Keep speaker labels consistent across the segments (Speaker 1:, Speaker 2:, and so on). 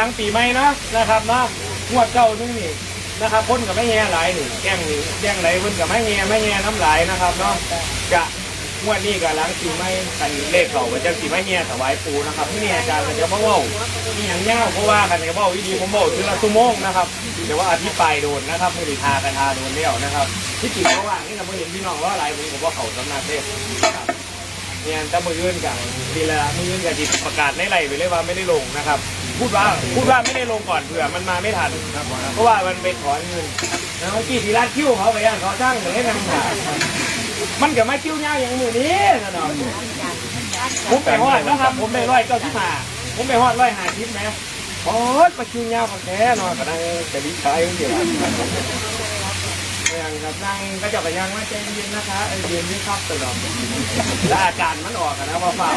Speaker 1: ลังปีใหม่เนาะนะครับเนาะงวดเก้านึงนี่นะครับคนกับไม่แง่หลายนี่แย่งนี่แย่งไหลเพิ่นกับไม่แง่ไม่แง่น้ำหลายนะครับเนาะจะงวดนี้กับหลังปีใหม่กันเลขเขาก็จะสีไม่แง่ถวายปูนะครับที่นี่อาจารย์ก็จะมาเว้านี่อย่างเงี้ยเพราะว่ากันจะเว้าวิธีผมเว้าถึงละชั่วโมงนะครับเดี๋ยวว่าอธิบายโดนนะครับไม่ได้ทากันทาโดนแล้วนะครับ ที่จริงเพราะว่านี่เราเห็นพี่น้องว่าอะไรผมบอกว่าเขาสำนักเทศนะครับเนี่ยจะมือยื่นกับทีละมือยื่นกับจิตประกาศในไรไปเลยว่าไม่ได้ลงนะครับ พูดว่าพูดว่าไม่ได้ลงก่อนเผื่อมันมาไม่ทันเพราะว่ามันไปถอนเงินนะเมื่อกี้ทีร้านคิ้วเขาไปย่างเขาจ้างเลยให้นางถ่ามันกับไม่คิ้วยาอย่างมือนี้นะเนาะผมไปฮอดนะครับผมได้ร้อยเก้าสิบห้าผมไปฮอดร้อยห้าสิบไหมโอ้ยประคิวยาวของแท้นาะก็ได้แต่ดีใจเดียวอย่างกับนั่งก็จะไปยังว่าใจเย็นนะคะเอเย็นนี่ครับตลอดแล้วอาการมันออกนะว่าเปล่า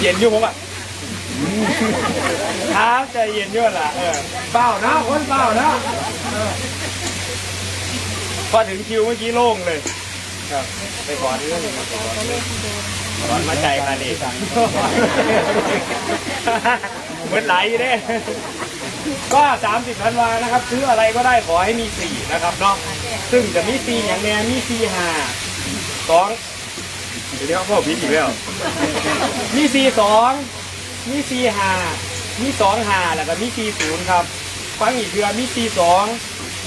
Speaker 1: เย็นอยู่ผมอะ ครับใจเย็นอยู่ล่ะเออเปล่านะคนเปล่านะเออพอถึงคิวเมื่อกี้โล่งเลย ครับ ไปขอเรื่องมาขอเรื่องขอมาใจมาดิเหมือนไหลเด้ก็30ธันวานะครับ ซื้ออะไรก็ได้ขอให้มีสี่นะครับเนาะซึ่งจะมีสี่อย่างแน่มีสี่ห้าสองเดี๋ยวพ่อพิษอีกแล้วมีสี่สอง มีสี่หามีสองหาแล้วก็มีสี่ศูนย์ครับฟังอีกเทือมีสี่สอง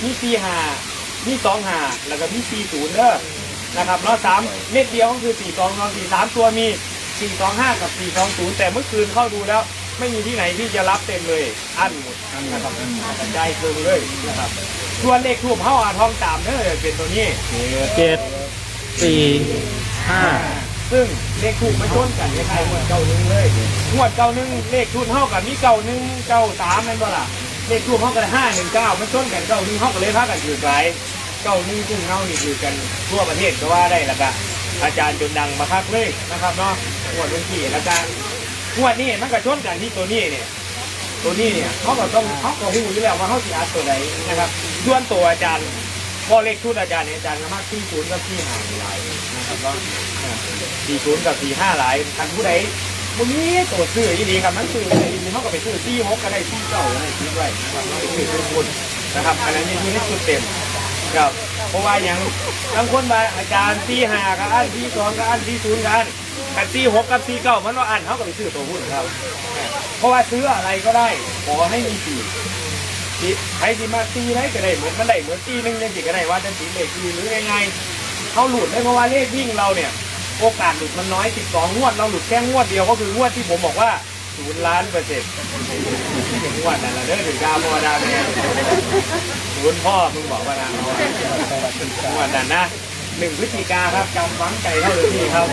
Speaker 1: มีสี่หามีสองหาแล้วก็มีสี่ศูนย์เด้อนะครับเนาะสามเม็ดเดียวก็คือสี่สองสองสี่สามตัวมีสี่สองห้ากับสี่สองศูนย์แต่เมื่อคืนเข้าดูแล้ว ไม่มีที่ไหนที่จะรับเต็มเลย อันหมดนะครับใจเคืองเลยนะครับส่วนเลขทูบเฮาอาทองตามเด้อเป็นตัวนี้
Speaker 2: เจ็ดสี่ห้า
Speaker 1: ซึ่งเลขทูบมันชนกันคล้ายงวดเก้าหนึ่งเลยงวดเก้าหนึ่งเลขทูบเท่ากับมีเก้าหนึ่งเก้าสามนั่นบ่ล่ะเลขทูบเท่ากันห้าหนึ่งเก้ามันชนกันเก้าหนึ่งเท่ากันเลยพากันถือไกลเก้าหนึ่งซึ่งเท่านี่ถือกันทั่วประเทศก็ว่าได้ละกะอาจารย์จนดังมาคักเลยนะครับเนาะงวดวันที่แล้วก็งวดนี้มันก็ชนกันที่ตัวนี้เนี่ย ตัวนี้เนี่ยเขาก็ต้องเขาก็หูอยู่แล้วว่าเขาสิอัดตัวไหนนะครับส่วนตัวอาจารย์พอเลขชุดอาจารย์เนี่ยอาจารย์ก็มากที่ศูนย์กับที่หาหลายนะครับว่า สี่ศูนย์กับสี่ห้าหลายคันผู้ใดวันนี้ตัวซื้ออีดีครับมันซื้อเลยอีดีเขาก็ไปซื้อที่หกก็ได้ที่เก้าก็ได้ที่ไรนะครับเราไปซื้อทุกคนนะครับอันนั้นนี่คือในชุดเต็มครับเพราะว่าอย่างบางคนมาอาจารย์ที่ห้ากับอันที่สองกับอันที่ศูนย์กันกันที่หกกับที่เก้ามันว่าอันเขาก็ไปซื้อตัวหุ้นครับ เพราะว่าซื้ออะไรก็ได้ขอให้มีสีสีใครที่มาตีได้ก็ได้เหมือนมันได้เหมือนตีหนึ่งยังสิก็ได้ว่าจะสีเลขตีหรือยังไงเขาหลุดได้เพราะว่าเลขวิ่งเราเนี่ย โอกาสหลุดมันน้อย 12 งวด เราหลุดแค่งวดเดียวก็คืองวดที่ผมบอกว่าศูนย์ล้านเปอร์เซ็นต์งวดนั่นแหละเด้อถึงดาวมอดาวเนี่ยศูนย์พ่อมึงบอกว่านะงวดนั้นนะหนึ่งพฤศจิกาครับจำฝังใจเท่าเลยพี่ครับ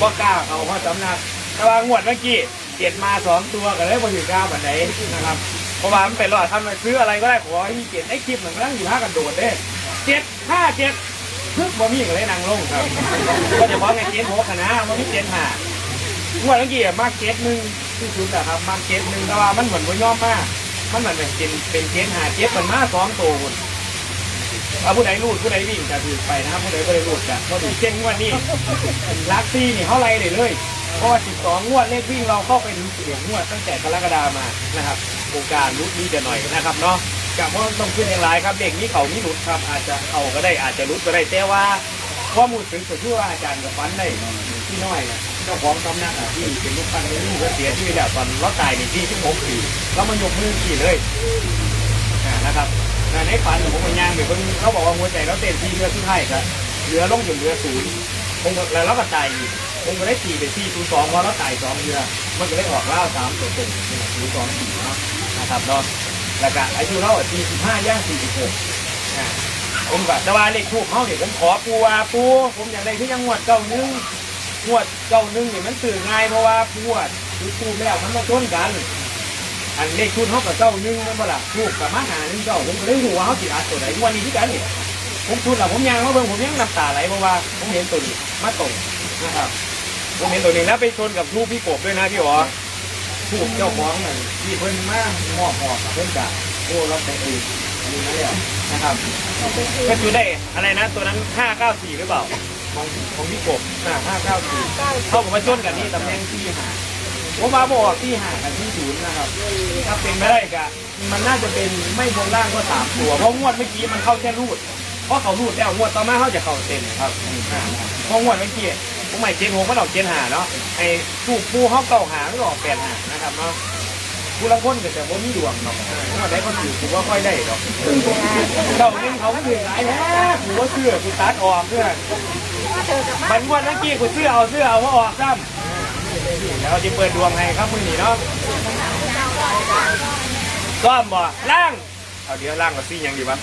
Speaker 1: บ่กล้าเอาเพราะสำนักแต่ว่างวดเมื่อกี้เจ็ดมาสองตัวกันเลยบนถึงเก้าบันไดนนะครับเพราะว่ามันเป็นรอดทำมาซื้ออะไรก็ได้ขอให้มีเจ็ดไอ้คลิปหนึ่งนั่งอยู่ห้ากันโดดเด้เจ็ดห้าเจ็ด พึกบ่มีกันเลยนางลงครับก็จะบอกไงเจ็ดหกคณะบ่มีเจ็ดห้างวดเมื่อกี้มาเจ็ดหนึ่งที่สุดอะครับมาเจ็ดหนึ่งแต่ว่ามันเหมือนว่าย่อมมากมันเหมือนเป็นเป็นเจ็ดห้าเจ็ดมันมาสองตัวคนเอาผู้ใดรูดผู้ใดวิ่งจะถือไปนะครับผู้ใดผู้ใดรูดจะก็ถือเช่นงวดนี้ลักซี่นี่เขาไล่เลยเลยเพราะว่า12งวดเลขวิ่งเราเข้าไปถึงเสียงงวดตั้งแต่กรกฎามานะครับโครงการรุดนี้จะหน่อยนะครับเนาะ กับว่าต้องขึ้นอย่างไรครับเด็กนี้เขามีรุดครับ อาจจะเอาก็ได้อาจจะรุดก็ได้แต่ว่าข้อมูลถึงสุดที่ว่าอาจารย์กับฟันได้ที่น้อยนะเจ้าของตำนักอะที่เป็นลูกฟันไม่รู้ก็เสียที่แล้วตอนเราตายในที่ที่ผมปีแล้วมันยกมือขี่เลยนะครับในฝันผมก็ย่างไปเพิ่งเขาบอกว่าหัวใจเราเต้นที่เรือสุดท้ายครับเรือลงจนเรือศูนย์ผมก็แล้วเราก็ตายอีกผมก็ได้ขี่ไปที่ศูนย์สองเพราะเราตายสองเรือมันก็ได้ออกเล่าสามตัวตรงศูนย์สองสี่นะนะครับเนาะ แล้วก็อายุเราสี่สิบห้าย่างสี่สิบหกอ่าผมก็แต่ว่าเลขทูบเขาเนี่ยผมขอปูว่าปูผมอยากได้ที่ยังงวดเก้าหนึงงวดเก้าหนึงเนี่ยมันสื่อง่ายเพราะว่าปูอะคือปูแล้วมันมาชนกัน อันเลขทุนเขากับเจ้าหนึ่งนั่นบ่ล่ะลูกกับมาหาหนึ่งเจ้าผมก็เลยรู้ว่าเขาสิอัดตัวไหนวันนี้ที่กันเนี่ยผมทุนละผมยังว่าเบิ่งผมยังน้ำตาไหลเพราะว่าผมเห็นตัวนี้มาตรงนะครับผมเห็นตัวนี้แล้วไปชนกับทูกพี่กบด้วยนะพี่อ๋อ ทูกเจ้าของนั่นที่เพิ่นมามอบหอกกับเพิ่นกะโอ้เราแต่เองอันนี้นะเนี่ยนะครับก็คือได้อะไรนะ ตัวนั้นห้าเก้าสี่หรือเปล่า ของของพี่กบอ่าห้าเก้าสี่เข้ากับมาชนกันนี่ตำแหน่งที่หาผมมาบอกที่ห่างกันที่ศูนย์นะครับ ถ้าเป็นไม่ได้กะมันน่าจะเป็นไม่บนล่างก็สามตัว เพราะงวดเมื่อกี้มันเข้าแค่รูด เพราะเขารูดแล้วงวดต่อมาเขาจะเข้าเต็มครับเพราะงวดเมื่อกี้ ผมใหม่เจนหกมันออกเจนหาเนาะไอ้ถูกปูเขาเก่าหาไม่ออกแปดหานะครับเนาะผู้ละคนก็จะว่ามีดวงเนาะงวดได้ก็ถือผมว่าค่อยได้เนาะเจ้านึงเขาก็ถือหลายแท้ผมว่าเสื้อกูตัดออกเพื่อนมันงวดเมื่อกี้กูเสื้อเอาเสื้อเอาว่าออกซ้ำแล้วจะเปิดดวงให้ครับมือนี้เนาะก้อมบ่ล่าง เอาเดี๋ยวล่างกับซี่ยังดีวะ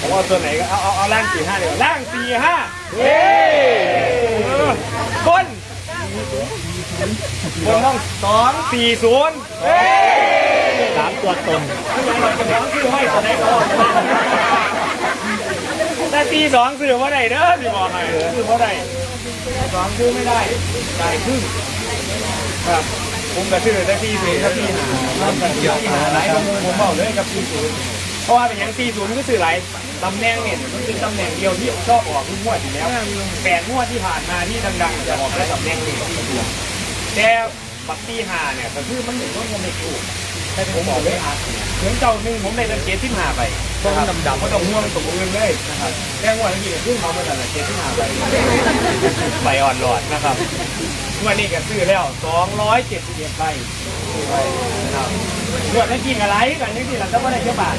Speaker 1: ผมว่าตัวไหนก็เอาเอาเอาล่างสี่ห้าเดี๋ยวล่างสี่ห้าเฮ้บนบนต้องสองสี่ศูนย์เฮ้
Speaker 2: สามตัวตรง
Speaker 1: เราจะร้องชื่อให้ตัวไหนก็ออกแต่ตีสองสื่อว่าไหนเด้อพี่บอกให้สื่อว่าไหนสองชื่อไม่ได้ได้ครึ่งครับ ผมก็ชื่อแต่ที่ศูนย์ครับที่หาครับแต่ที่หาหลายคนผมบอกเลยกับที่ศูนย์เพราะว่าเป็นอย่างที่ศูนย์ก็คือหลายตำแหน่งเนี่ยมันเป็นตำแหน่งเดียวที่ชอบออกทุกงวดอยู่แล้วแปดงวดที่ผ่านมาที่ดังๆจะออกได้ตำแหน่งนี้ที่ศูนย์แต่บักที่หาเนี่ยก็คือมันเหมือนว่ามันไม่ถูกแต่ผมบอกเลยอา เหมือนเจ้าหนึ่งผมได้เงินเจ็ดที่หาไปต้องดำๆก็ต้องห่วงตกเงินเลยนะครับแต่งวดเมื่อกี้ก็ขึ้นเขามาแต่ละเจ็ดที่หาไปใบอ่อนหลอดนะครับวันนี้ก็ซื้อแล้ว271ใบซื้อไปนะครับงวดนั้นกินอะไรกันนี่สิเราจะว่าได้เจ้าบาท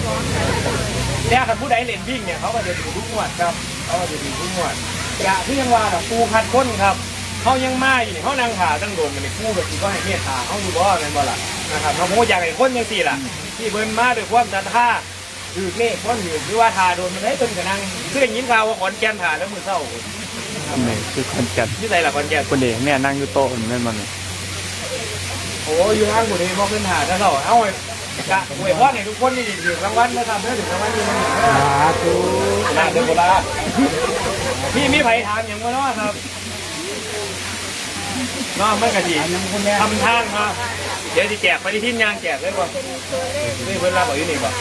Speaker 1: แต่คันผู้ใดเล่นวิ่งเนี่ยเขาก็จะดูทุกงวดครับเขาก็จะดูทุกงวดกะที่ยังว่าดอกปูคัดค้นครับ เขายังมาอยู่นี่เขานั่งขาตั้งโดนกันในคู่แบบที่ก็ให้เมตตาเขาดูว่านั่นบ่ล่ะนะครับเขาโมอยากให้คนยังสี่ล่ะ ที่เบิ้นมาด้วยความศรัทธาถือเลขคนถือคือว่าทาโดนมันได้เป็นกันนั่งเรื่องยินข่าวว่าขอนแก่นทาแล้วมือเศร้า
Speaker 2: นี่คือคนจัด
Speaker 1: ที่ใส่ละขอนแก่น
Speaker 2: คนเอกเนี่ยนั่งอยู่โต๊ะนั่นมันย
Speaker 1: โอ้อยู่ทางบุรีบอกขึ้นหาจะเท่าเอาไว้กะหวยพ่อเนี่ยทุกคนนี่ถือรางวัลนะครับเพื่อถือรางวัลนี่มัน
Speaker 2: สาธุ
Speaker 1: ลาเดโบราพี่มีไผถามอย่างว่าเนาะครับเนาะมันกะจีทำทางเนาะเดี๋ยวจะแจกปฏิทินยางแจกเลยป่ะนี่เพิ่นรับเอาอยู่นี่ป่ะ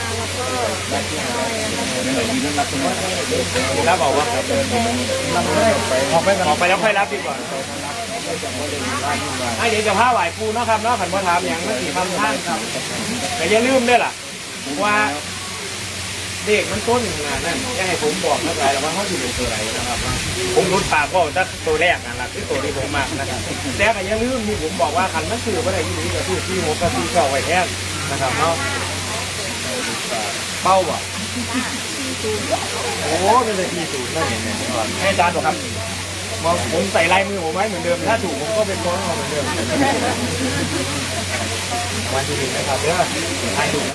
Speaker 1: รับเอาวะออกไปออกไปแล้วค่อยรับดีกว่าให้เดี๋ยวจะพาไหวปูเนาะครับเนาะขันพ่อถามอย่างนั้นสี่คำท่านครับแต่อย่าลืมด้วยล่ะว่า เด็กมันต้นงานนั่นอย่าให้ผมบอกนะไรแล้วว่าเขาจะเป็นตัวไหนนะครับผมรุดปากว่าจะตัวแรกนั่นแหละคือตัวที่ผมมากนะครับแต่ก็อย่าลืมที่ผมบอกว่าขันมันคือว่าอะไรที่นี่ก็คือที่หกกับที่เก้าไว้แทนนะครับเนาะเป้าบ่โอ้เป็นเลยที่สูงนั่นเองเนี่ยให้อาจารย์บอกครับบอกผมใส่ลายมือผมไว้เหมือนเดิม ถ้าถูกผมก็เป็นคนของผมเหมือนเดิมวันที่หนึ่งนะครับเด้อใครถูก